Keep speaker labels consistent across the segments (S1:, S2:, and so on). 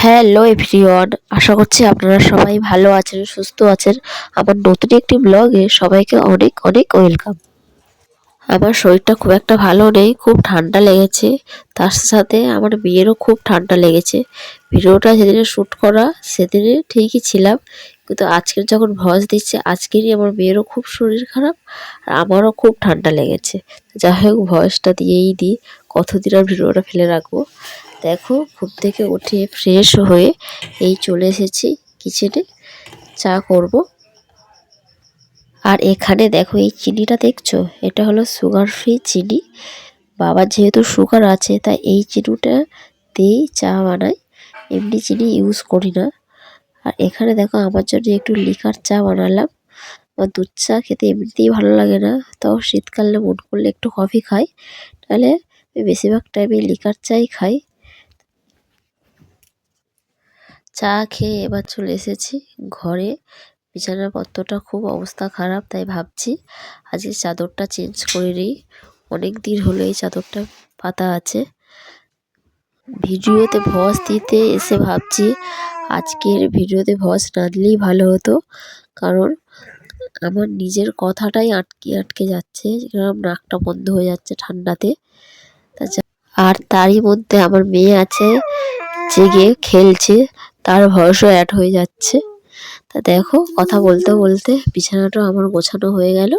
S1: Hello everyone আশা করছি আপনারা সবাই ভালো আছেন, সুস্থ আছেন। আমার নতুন একটি ব্লগে সবাইকে অনেক অনেক ওয়েলকাম আমার শরীরটা খুব একটা ভালো নেই, খুব ঠান্ডা লেগেছে। তার সাথে আমার বিয়েরও খুব ঠান্ডা লেগেছে। ভিডিওটা যেদিনে শ্যুট করা, সেদিনে ঠিকই ছিলাম। কিন্তু আজকের যখন ভয়েস দিচ্ছে, আজকেরই আমার মেয়েরও খুব শরীর খারাপ আর আমারও খুব ঠান্ডা লেগেছে। যাই হোক ভয়েসটা দিয়েই দিই। কতদিন আর ভিডিওটা ফেলে রাখব? দেখো, ঘুম থেকে উঠে ফ্রেশ হয়ে এই চলে এসেছি কিচেনে চা করব। আর এখানে দেখো এই চিনিটা দেখছ? এটা হলো সুগার ফ্রি চিনি। বাবার যেহেতু সুগার আছে, তাই এই চিনিটা দিয়েই চা বানাই এমনি চিনি ইউজ করি না। আর এখানে দেখো আমার জন্য একটু লিকার চা বানালাম। আমার দুধ চা খেতে এমনিতেই ভালো লাগে না। তাও শীতকালে মন করলে একটু কফি খাই। তাহলে বেশিরভাগ টাইমে লিকার চাই খাই। চা খেয়ে এবার চলে এসেছি ঘরে। বিছানাপত্রটা খুব অবস্থা খারাপ, তাই ভাবছি আজকে চাদরটা চেঞ্জ করে নিই। অনেক দিন হলো এই চাদরটা পাতা আছে। ভিডিওতে ভস দিতে এসে ভাবছি আজকের ভিডিওতে ভস না দিলেই ভালো হতো। কারণ আমার নিজের কথাটাই আটকে আটকে যাচ্ছে। কারণ নাকটা বন্ধ হয়ে যাচ্ছে ঠান্ডাতে। আর তারই মধ্যে আমার মেয়ে আছে, জেগে খেলছে। তার ভয়সও অ্যাড হয়ে যাচ্ছে। তা দেখো, কথা বলতে বলতে বিছানাটা আমার গোছানো হয়ে গেল।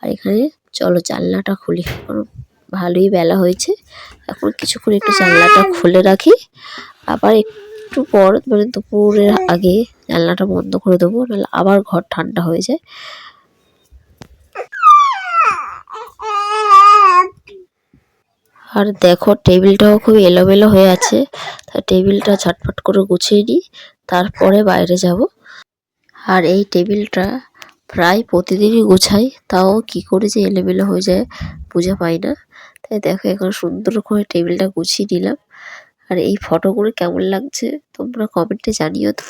S1: আর এখানে চলো জানলাটা খুলি। কারণ ভালোই বেলা হয়েছে। এখন কিছুক্ষণ একটু জানলাটা খুলে রাখি। আবার একটু পর মানে দুপুরের আগে জানলাটা বন্ধ করে দেবো, নাহলে আবার ঘর ঠান্ডা হয়ে যায়। আর দেখো টেবিলটাও খুব এলোমেলো হয়ে আছে। তা টেবিলটা ঝটপট করে গুছিয়ে নিই, তারপরে বাইরে যাব। আর এই টেবিলটা প্রায় প্রতিদিনই গোছাই, তাও কি করে যে এলোমেলো হয়ে যায় বুঝে পাই না। তাই দেখো এখন সুন্দর করে টেবিলটা গুছিয়ে নিলাম। আর এই ফটোগুলো কেমন লাগছে তোমরা কমেন্টে জানিও তো।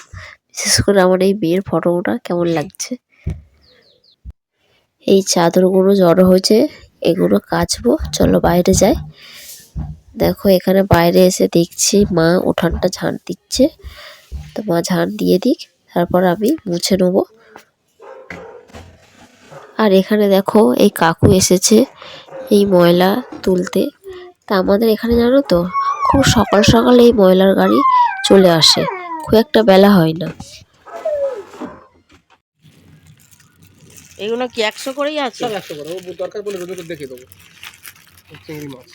S1: বিশেষ করে আমার এই বিয়ের ফটোটা কেমন লাগছে। এই চাদরগুলো জড়ো হয়েছে, এগুলো কাচবো, চলো বাইরে যাই। দেখো এখানে বাইরে এসে দেখছি মা উঠানটা ঝাঁট দিচ্ছে। তো মা ঝাঁট দিয়ে দিক তারপর আমি মুছে নেব। আর এখানে দেখো এই কাকু এসেছে এই ময়লা তুলতে। তা আমাদের এখানে জানো তো খুব সকাল সকাল এই ময়লার গাড়ি চলে আসে খুব একটা বেলা হয় না।
S2: এগুলো কি একশো করেই আছে?
S3: একশো করে দরকার পড়লে দেখে দেবো। চিংড়ি মাছ।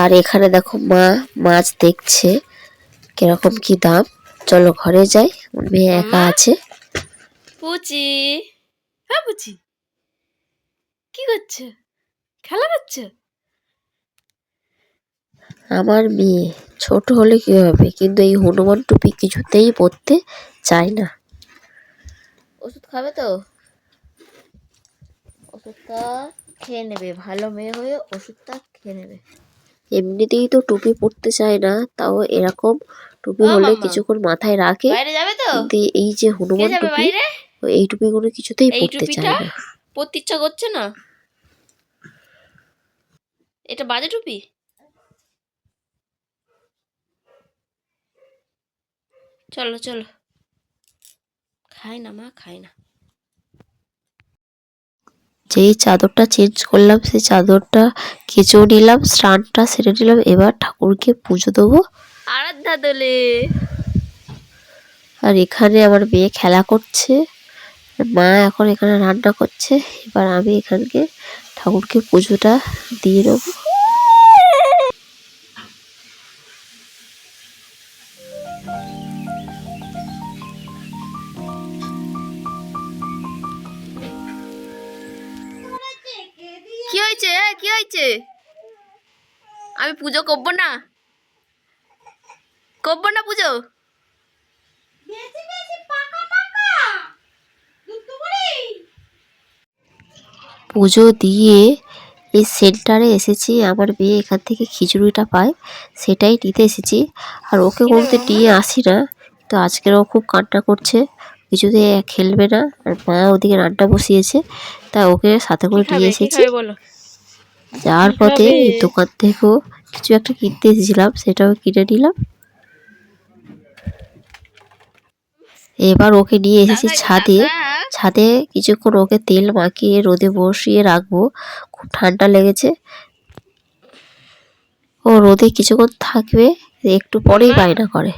S1: আর এখানে দেখো মা মাছ দেখছে কীরকম কি দাম। চলো ঘরে যাই মেয়ে একা আছে।
S2: পুচি। হ্যাঁ পুচি। কি করছে? খেলা করছে?
S1: আমার মেয়ে ছোট হলে কি হবে? কিন্তু এই হনুমান টুপি কিছুতেই পরতে চায় না। ওষুধ খাবে তো? ওষুধটা খেয়ে নেবে ভালো মেয়ে হয়ে ওষুধটা খেয়ে নেবে। এমনিতেই তো টুপি পরতে চায় না তাও এরকম টুপি হলে কিছুক্ষণ মাথায় রাখে। কিন্তু এই যে হনুমান টুপি এই টুপিগুলো কিছুতেই
S2: এই
S1: পরতে চায় না।
S2: পড়তে ইচ্ছা করছে না? এটা বাজে টুপি? চলো চলো। খাই না মা খাই না।
S1: যেই চাদরটা চেঞ্জ করলাম সেই চাদরটা কেচেও নিলাম স্নানটা সেরে নিলাম এবার ঠাকুরকে পুজো দেবো।
S2: আরাধ্যা দোলে।
S1: আর এখানে আমার মেয়ে খেলা করছে মা এখন এখানে রান্না করছে এবার আমি এখানকে ঠাকুরকে পুজোটা দিয়ে দেবো।
S2: হয়েছে? কি হয়েছে? আমি পুজো করব না। করব না পুজো?
S1: পুজো দিয়ে এই সেন্টারে এসেছি। আমার মেয়ে এখান থেকে খিচুড়িটা পায় সেটাই নিতে এসেছি। আর ওকে বলতে নিয়ে আসি না তো আজকের ও খুব কান্না করছে। কিছুতে খেলবে না আর মা ওদিকে রান্না বসিয়েছে তা ওকে সাথে করে নিয়ে এসেছি।
S2: বলো?
S1: যাওয়ার পথে দোকান থেকেও কিছু একটা কিনতে এসেছিলাম সেটাও কিনে নিলাম। এবার ওকে নিয়ে এসেছি ছাদে। ছাদে কিছুক্ষণ ওকে তেল মাখিয়ে রোদে বসিয়ে রাখব। খুব ঠান্ডা লেগেছে। ও রোদে কিছুক্ষণ থাকবে একটু পরেই বাইনা করে।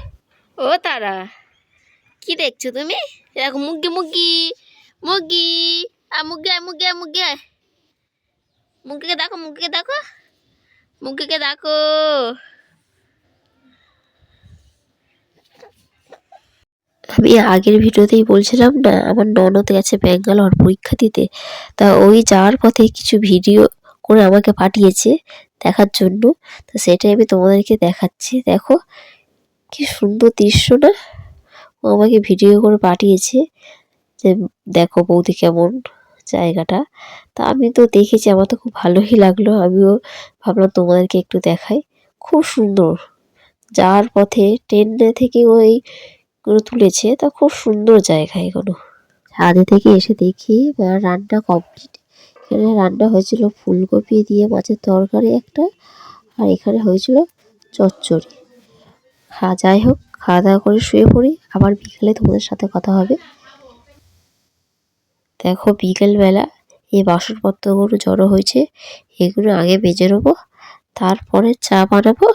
S2: ও তারা কি দেখছ তুমি? দেখো মুগি মুগি মুগি আর মুগি মুগি মুগি মুগিকে দেখো মুগিকে দেখো। মুগিকে দেখো।
S1: আমি আগের ভিডিওতেই বলছিলাম না, আমার ননদ গেছে ব্যাঙ্গালোর পরীক্ষা দিতে। তা ওই যাওয়ার পথে কিছু ভিডিও করে আমাকে পাঠিয়েছে দেখার জন্য। তো সেটাই আমি তোমাদেরকে দেখাচ্ছি। দেখো, কি সুন্দর দৃশ্য না? ও আমাকে ভিডিও করে পাঠিয়েছে যে, দেখো বৌদি কেমন। জায়গাটা। তা আমি তো দেখেছি, আমার তো খুব ভালোই লাগল। আমিও ভাবলাম তোমাদেরকে একটু দেখাই। খুব সুন্দর। যাওয়ার পথে ট্রেনে থেকে ওই তুলেছে, তা খুব সুন্দর জায়গা এগুলো। ছাদে থেকে এসে দেখি রান্না কমপ্লিট এখানে রান্না হয়েছিল ফুলকপি দিয়ে মাছের তরকারি একটা, আর এখানে হয়েছিল চচ্চড়ি। হ্যাঁ যাই হোক, খাওয়া দাওয়া করে শুয়ে পড়ি। আবার বিকেলে তোমাদের সাথে কথা হবে। দেখো বিকেলবেলা এই বাসনপত্রগুলো জড়ো হয়েছে, এগুলো আগে বেজে নেব, তারপরে চা বানাবো,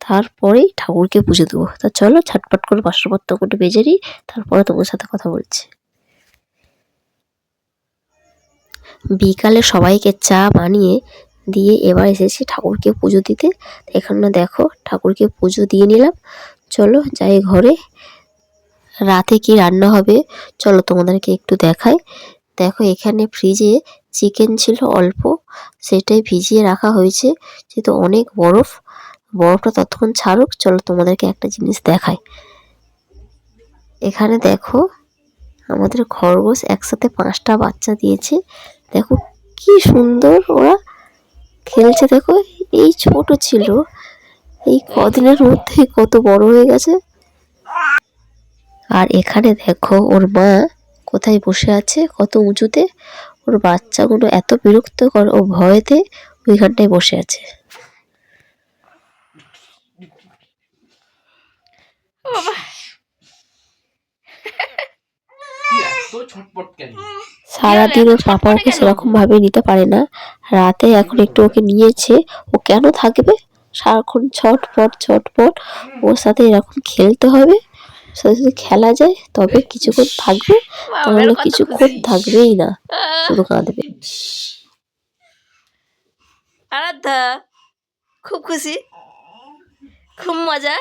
S1: তারপরেই ঠাকুরকে পুজো দেবো। তা চলো ঝটপট করে বাসনপত্রগুলো বেজে নিই, তারপরে তোমার সাথে কথা বলছি। বিকালে সবাইকে চা বানিয়ে দিয়ে এবার এসেছি ঠাকুরকে পুজো দিতে। এখানে দেখো ঠাকুরকে পুজো দিয়ে নিলাম। চলো যাই ঘরে। রাতে কি রান্না হবে? চলো তোমাদেরকে একটু দেখাই। দেখো এখানে ফ্রিজে চিকেন ছিল অল্প, সেটাই ভিজিয়ে রাখা হয়েছে, যেহেতু অনেক বরফ, বরফটা ততক্ষণ ছাড়ুক, চলো তোমাদেরকে একটা জিনিস দেখাই। এখানে দেখো আমাদের খরগোশ একসাথে পাঁচটা বাচ্চা দিয়েছে, দেখো কি সুন্দর ওরা খেলছে, দেখো এই ছোট ছিল, এই কদিনের মধ্যে কত বড় হয়ে গেছে। আর এখানে দেখো ওর মা কোথায় বসে আছে কত উঁচুতে ওর বাচ্চাগুলো এত বিরক্তকর ও ভয়েতে ওইখানটায় বসে আছে। সারাদিন ওর পাপা ওকে সেরকম ভাবে নিতে পারে না। রাতে এখন একটু ওকে নিয়েছে ও কেন থাকবে? সারাক্ষণ ছটপট ছটপট ওর সাথে এরকম খেলতে হবে। সাথে খেলা যায় তবে কিছুক্ষণ থাকবে তাহলে কিছুক্ষণ থাকবেই না। শুধু কাঁদবে
S2: আরাধ্যা খুব খুশি? খুব মজা?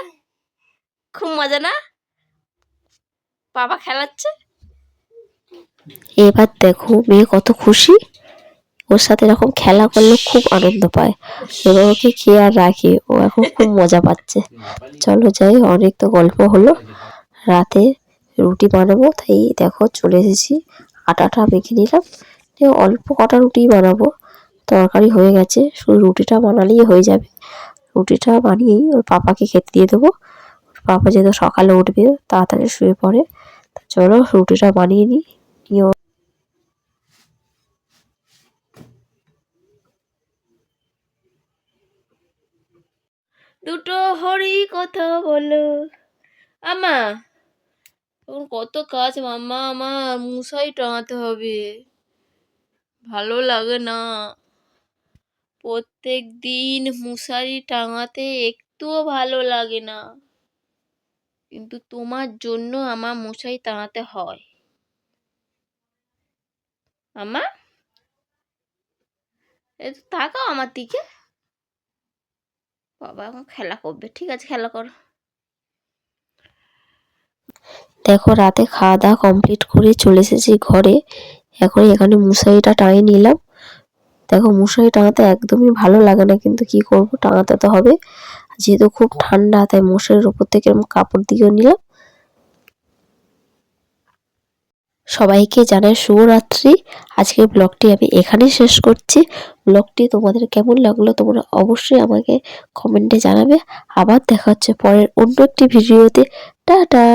S2: খুব মজা না? বাবা খেলাচ্ছে?
S1: এবার দেখো মেয়ে কত খুশি। ওর সাথে এরকম খেলা করলে খুব আনন্দ পায়। এবার ওকে কে আর রাখে? ও এখন খুব মজা পাচ্ছে। চলো যাই অনেক তো গল্প হলো। রাতে রুটি বানাবো, তাই দেখো চলে এসেছি। আটাটা মেখে নিলাম। অল্প কটা রুটি বানাবো। তরকারি হয়ে গেছে, শুধু রুটিটা বানালেই হয়ে যাবে। রুটিটা বানিয়েই ওর পাপাকে খেতে দিয়ে দেবো। ওর পাপা যেহেতু সকালে উঠবে, তাড়াতাড়ি শুয়ে পড়ে। চলো রুটিটা বানিয়ে নিই। নিয়ে
S2: দুটো হরি কথা বলো। আমা এখন কত কাজ, মাম্মা আমার মশাই টাঙাতে হবে। ভালো লাগে না। প্রত্যেক দিন মশারি টাঙাতে একটুও ভালো লাগে না। কিন্তু তোমার জন্য আমার মশারি টাঙাতে হয়। আমা একটু তাকাও আমার দিকে। বাবা এখন খেলা করবে। ঠিক আছে, খেলা করো।
S1: দেখো, রাতে খাওয়া দাওয়া কমপ্লিট করে চলে এসেছি ঘরে। এখন এখানে মশারিটা টাঙিয়ে নিলাম। দেখো, মশারি টাঙাতে একদমই ভালো লাগে না, কিন্তু কি করব, টাঙাতে তো হবে। যেহেতু খুব ঠান্ডা, তাই মশারির উপর থেকে এরকম কাপড় দিয়েও নিলাম। সবাইকে জানাই শুভরাত্রি। আজকের ব্লগটি আমি এখানেই শেষ করছি। ব্লগটি তোমাদের কেমন লাগল, তোমরা অবশ্যই আমাকে কমেন্টে জানাবে। আবার দেখা হচ্ছে পরের অন্য একটি ভিডিওতে টাটা!